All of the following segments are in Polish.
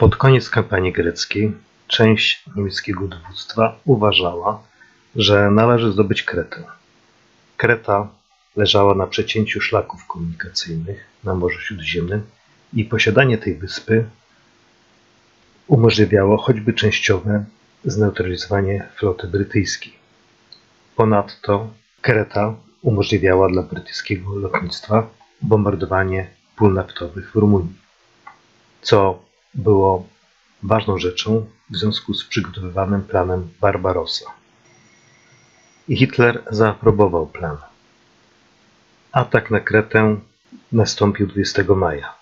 Pod koniec kampanii greckiej część niemieckiego dowództwa uważała, że należy zdobyć Kretę. Kreta leżała na przecięciu szlaków komunikacyjnych na Morzu Śródziemnym i posiadanie tej wyspy umożliwiało choćby częściowe zneutralizowanie floty brytyjskiej. Ponadto Kreta umożliwiała dla brytyjskiego lotnictwa bombardowanie pól naftowych w Rumunii, co było ważną rzeczą w związku z przygotowywanym planem Barbarossa. I Hitler zaaprobował plan. Atak na Kretę nastąpił 20 maja.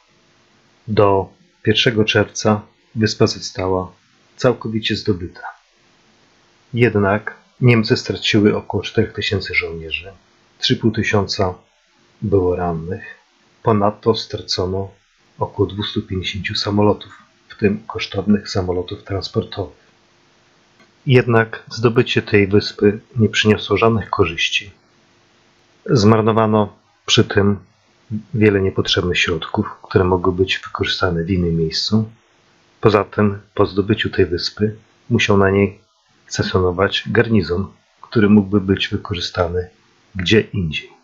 Do 1 czerwca wyspa została całkowicie zdobyta. Jednak Niemcy straciły około 4000 żołnierzy, 3,5 tysiąca było rannych, ponadto stracono około 250 samolotów, w tym kosztownych samolotów transportowych. Jednak zdobycie tej wyspy nie przyniosło żadnych korzyści. Zmarnowano przy tym wiele niepotrzebnych środków, które mogły być wykorzystane w innym miejscu. Poza tym, po zdobyciu tej wyspy, musiał na niej stacjonować garnizon, który mógłby być wykorzystany gdzie indziej.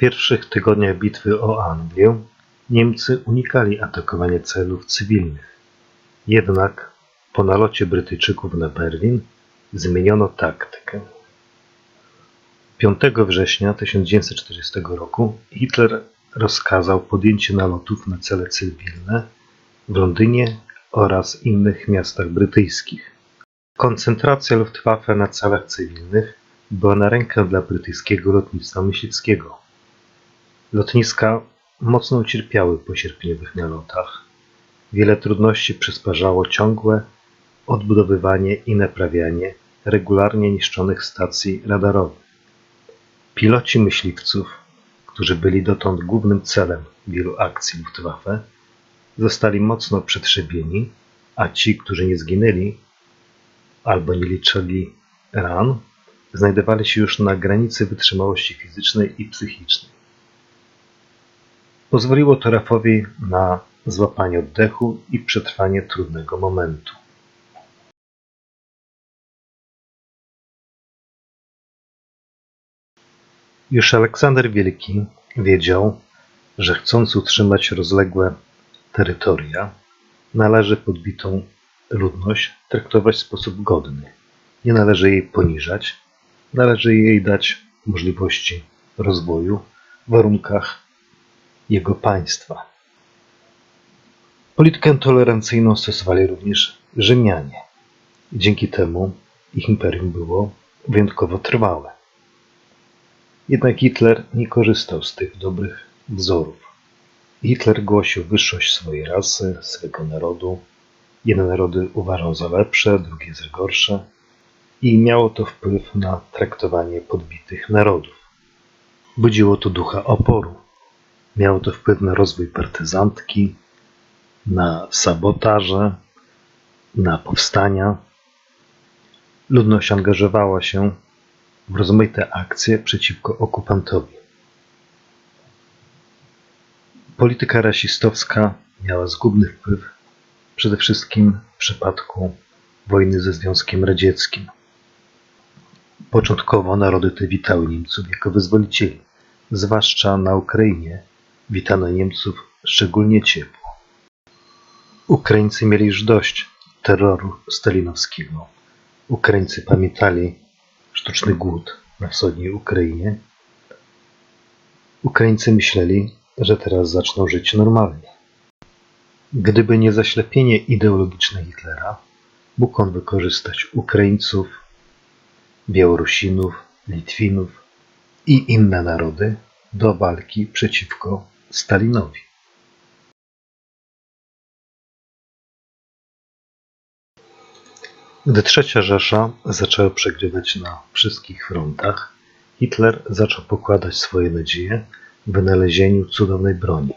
Pierwszych tygodniach bitwy o Anglię Niemcy unikali atakowania celów cywilnych. Jednak po nalocie Brytyjczyków na Berlin zmieniono taktykę. 5 września 1940 roku Hitler rozkazał podjęcie nalotów na cele cywilne w Londynie oraz innych miastach brytyjskich. Koncentracja Luftwaffe na celach cywilnych była na rękę dla brytyjskiego lotnictwa myśliwskiego. Lotniska mocno ucierpiały po sierpniowych nalotach. Wiele trudności przysparzało ciągłe odbudowywanie i naprawianie regularnie niszczonych stacji radarowych. Piloci myśliwców, którzy byli dotąd głównym celem wielu akcji Luftwaffe, zostali mocno przetrzebieni, a ci, którzy nie zginęli albo nie liczyli ran, znajdowali się już na granicy wytrzymałości fizycznej i psychicznej. Pozwoliło to Rafowi na złapanie oddechu i przetrwanie trudnego momentu. Już Aleksander Wielki wiedział, że chcąc utrzymać rozległe terytoria, należy podbitą ludność traktować w sposób godny. Nie należy jej poniżać, należy jej dać możliwości rozwoju w warunkach jego państwa. Politykę tolerancyjną stosowali również Rzymianie. Dzięki temu ich imperium było wyjątkowo trwałe. Jednak Hitler nie korzystał z tych dobrych wzorów. Hitler głosił wyższość swojej rasy, swego narodu. Jedne narody uważał za lepsze, drugie za gorsze i miało to wpływ na traktowanie podbitych narodów. Budziło to ducha oporu. Miało to wpływ na rozwój partyzantki, na sabotaże, na powstania. Ludność angażowała się w rozmaite akcje przeciwko okupantowi. Polityka rasistowska miała zgubny wpływ przede wszystkim w przypadku wojny ze Związkiem Radzieckim. Początkowo narody te witały Niemców jako wyzwolicieli, zwłaszcza na Ukrainie witano Niemców szczególnie ciepło. Ukraińcy mieli już dość terroru stalinowskiego. Ukraińcy pamiętali sztuczny głód na wschodniej Ukrainie. Ukraińcy myśleli, że teraz zaczną żyć normalnie. Gdyby nie zaślepienie ideologiczne Hitlera, mógł on wykorzystać Ukraińców, Białorusinów, Litwinów i inne narody do walki przeciwko Stalinowi. Gdy Trzecia Rzesza zaczęła przegrywać na wszystkich frontach, Hitler zaczął pokładać swoje nadzieje w wynalezieniu cudownej broni.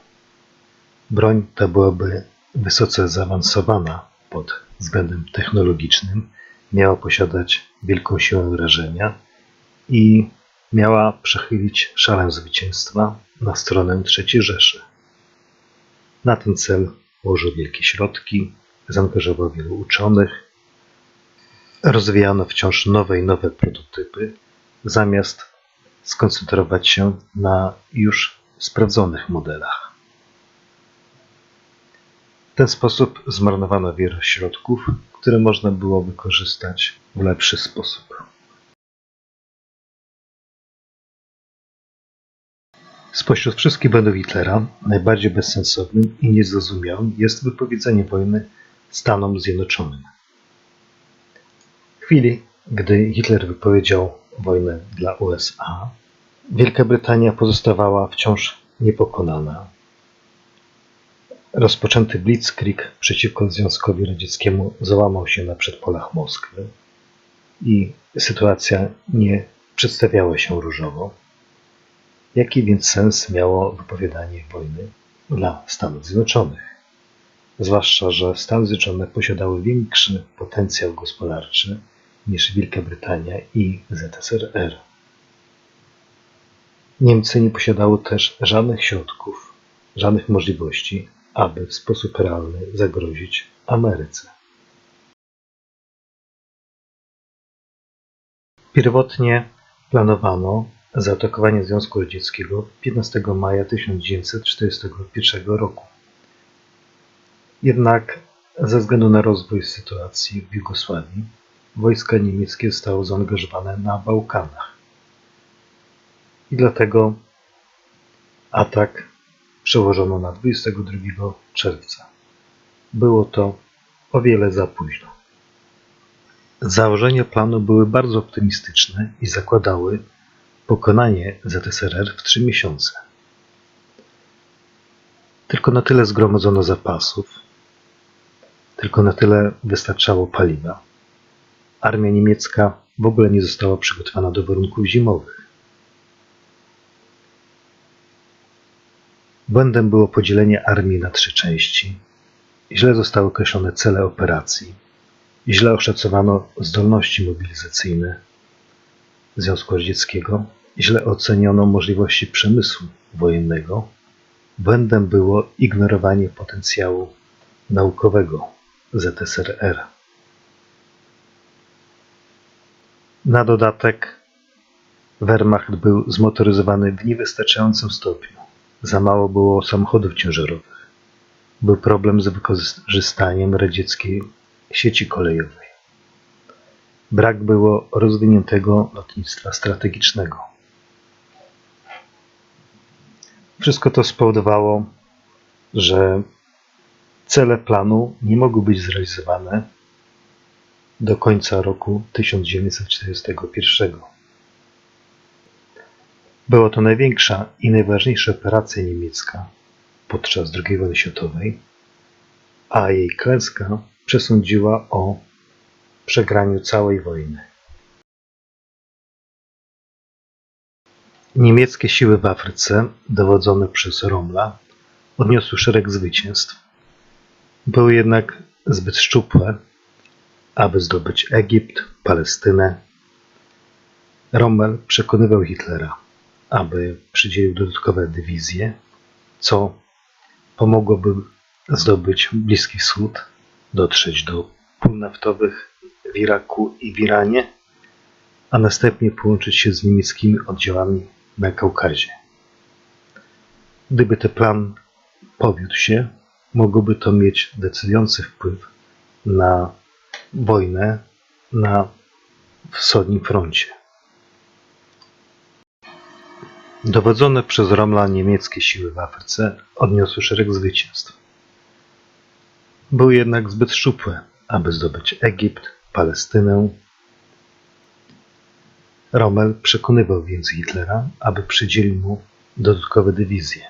Broń ta byłaby wysoce zaawansowana pod względem technologicznym, miała posiadać wielką siłę rażenia i miała przechylić szalę zwycięstwa na stronę III Rzeszy. Na ten cel włożył wielkie środki, zaangażował wielu uczonych, rozwijano wciąż nowe i nowe prototypy, zamiast skoncentrować się na już sprawdzonych modelach. W ten sposób zmarnowano wiele środków, które można było wykorzystać w lepszy sposób. Spośród wszystkich błędów Hitlera najbardziej bezsensownym i niezrozumiałym jest wypowiedzenie wojny Stanom Zjednoczonym. W chwili, gdy Hitler wypowiedział wojnę dla USA, Wielka Brytania pozostawała wciąż niepokonana. Rozpoczęty blitzkrieg przeciwko Związkowi Radzieckiemu załamał się na przedpolach Moskwy i sytuacja nie przedstawiała się różowo. Jaki więc sens miało wypowiadanie wojny dla Stanów Zjednoczonych? Zwłaszcza, że Stany Zjednoczone posiadały większy potencjał gospodarczy niż Wielka Brytania i ZSRR. Niemcy nie posiadały też żadnych środków, żadnych możliwości, aby w sposób realny zagrozić Ameryce. Pierwotnie planowano zaatakowanie Związku Radzieckiego 15 maja 1941 roku. Jednak ze względu na rozwój sytuacji w Jugosławii, wojska niemieckie zostały zaangażowane na Bałkanach. I dlatego atak przełożono na 22 czerwca. Było to o wiele za późno. Założenia planu były bardzo optymistyczne i zakładały pokonanie ZSRR w trzy miesiące. Tylko na tyle zgromadzono zapasów, tylko na tyle wystarczało paliwa. Armia niemiecka w ogóle nie została przygotowana do warunków zimowych. Błędem było podzielenie armii na trzy części. Źle zostały określone cele operacji. Źle oszacowano zdolności mobilizacyjne Związku Radzieckiego. Źle oceniono możliwości przemysłu wojennego. Błędem było ignorowanie potencjału naukowego ZSRR. Na dodatek Wehrmacht był zmotoryzowany w niewystarczającym stopniu. Za mało było samochodów ciężarowych. Był problem z wykorzystaniem radzieckiej sieci kolejowej. Brak było rozwiniętego lotnictwa strategicznego. Wszystko to spowodowało, że cele planu nie mogły być zrealizowane do końca roku 1941. Była to największa i najważniejsza operacja niemiecka podczas II wojny światowej, a jej klęska przesądziła o przegraniu całej wojny. Niemieckie siły w Afryce, dowodzone przez Rommla, odniosły szereg zwycięstw. Były jednak zbyt szczupłe, aby zdobyć Egipt, Palestynę. Rommel przekonywał Hitlera, aby przydzielił dodatkowe dywizje, co pomogłoby zdobyć Bliski Wschód, dotrzeć do pól naftowych w Iraku i w Iranie, a następnie połączyć się z niemieckimi oddziałami na Kaukazie. Gdyby ten plan powiódł się, mogłoby to mieć decydujący wpływ na wojnę na wschodnim froncie. Dowodzone przez Romla niemieckie siły w Afryce odniosły szereg zwycięstw. Były jednak zbyt szczupłe, aby zdobyć Egipt, Palestynę. Rommel przekonywał więc Hitlera, aby przydzielił mu dodatkowe dywizje.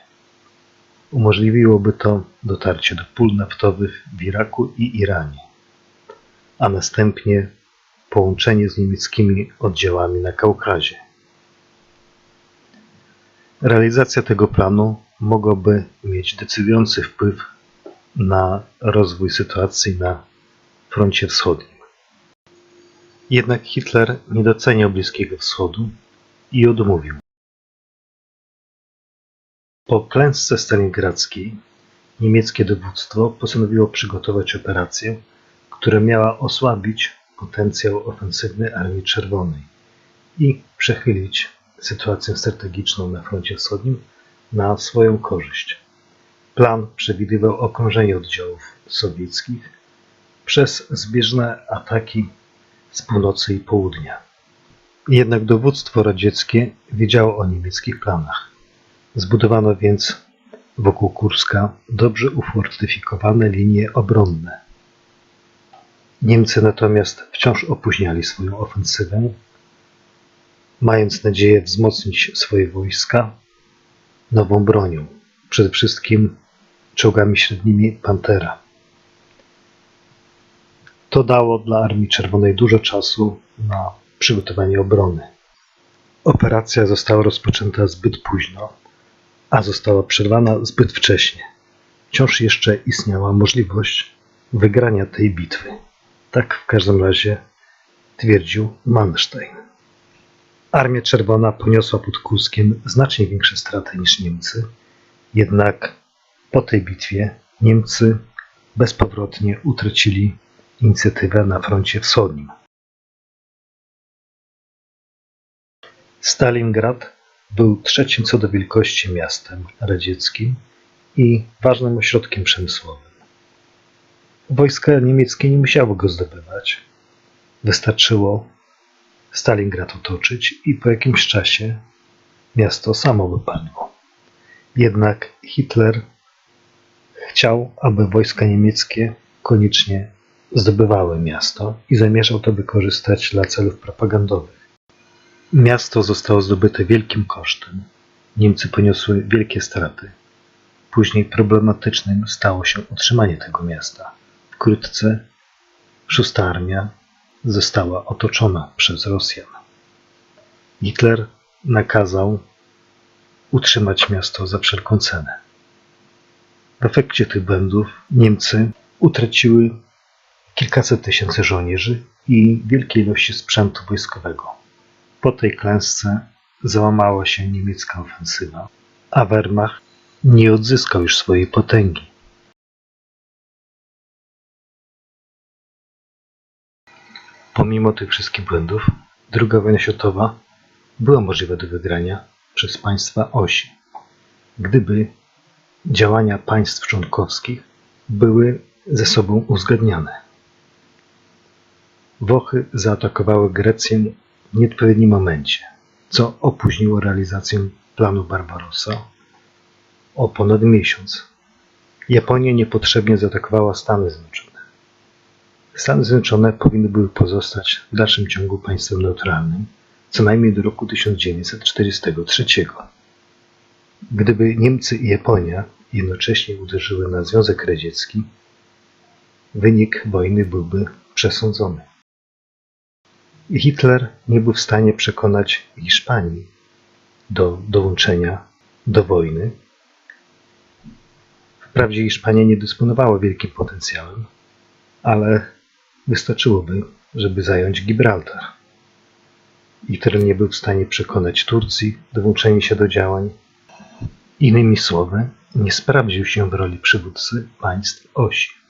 Umożliwiłoby to dotarcie do pól naftowych w Iraku i Iranie, a następnie połączenie z niemieckimi oddziałami na Kaukazie. Realizacja tego planu mogłaby mieć decydujący wpływ na rozwój sytuacji na froncie wschodnim. Jednak Hitler nie doceniał Bliskiego Wschodu i odmówił. Po klęsce stalingradzkiej niemieckie dowództwo postanowiło przygotować operację, która miała osłabić potencjał ofensywny Armii Czerwonej i przechylić sytuację strategiczną na froncie wschodnim na swoją korzyść. Plan przewidywał okrążenie oddziałów sowieckich przez zbieżne ataki z północy i południa. Jednak dowództwo radzieckie wiedziało o niemieckich planach. Zbudowano więc wokół Kurska dobrze ufortyfikowane linie obronne. Niemcy natomiast wciąż opóźniali swoją ofensywę, mając nadzieję wzmocnić swoje wojska nową bronią, przede wszystkim czołgami średnimi Pantera. To dało dla Armii Czerwonej dużo czasu na przygotowanie obrony. Operacja została rozpoczęta zbyt późno, a została przerwana zbyt wcześnie. Wciąż jeszcze istniała możliwość wygrania tej bitwy. Tak w każdym razie twierdził Manstein. Armia Czerwona poniosła pod Kuskiem znacznie większe straty niż Niemcy, jednak po tej bitwie Niemcy bezpowrotnie utracili inicjatywę na froncie wschodnim. Stalingrad był trzecim co do wielkości miastem radzieckim i ważnym ośrodkiem przemysłowym. Wojska niemieckie nie musiały go zdobywać. Wystarczyło Stalingrad otoczyć i po jakimś czasie miasto samo wypadło. Jednak Hitler chciał, aby wojska niemieckie koniecznie zdobywały miasto i zamierzał to wykorzystać dla celów propagandowych. Miasto zostało zdobyte wielkim kosztem. Niemcy poniosły wielkie straty. Później problematycznym stało się utrzymanie tego miasta. Wkrótce szósta armia została otoczona przez Rosjan. Hitler nakazał utrzymać miasto za wszelką cenę. W efekcie tych błędów Niemcy utraciły kilkaset tysięcy żołnierzy i wielkie ilości sprzętu wojskowego. Po tej klęsce załamała się niemiecka ofensywa, a Wehrmacht nie odzyskał już swojej potęgi. Pomimo tych wszystkich błędów, II wojna światowa była możliwa do wygrania przez państwa osi, gdyby działania państw członkowskich były ze sobą uzgadniane. Włochy zaatakowały Grecję w nieodpowiednim momencie, co opóźniło realizację planu Barbarossa o ponad miesiąc. Japonia niepotrzebnie zaatakowała Stany Zjednoczone. Stany Zjednoczone powinny były pozostać w dalszym ciągu państwem neutralnym, co najmniej do roku 1943. Gdyby Niemcy i Japonia jednocześnie uderzyły na Związek Radziecki, wynik wojny byłby przesądzony. Hitler nie był w stanie przekonać Hiszpanii do dołączenia do wojny. Wprawdzie Hiszpania nie dysponowała wielkim potencjałem, ale wystarczyłoby, żeby zająć Gibraltar. Hitler nie był w stanie przekonać Turcji do włączenia się do działań. Innymi słowy, nie sprawdził się w roli przywódcy państw osi.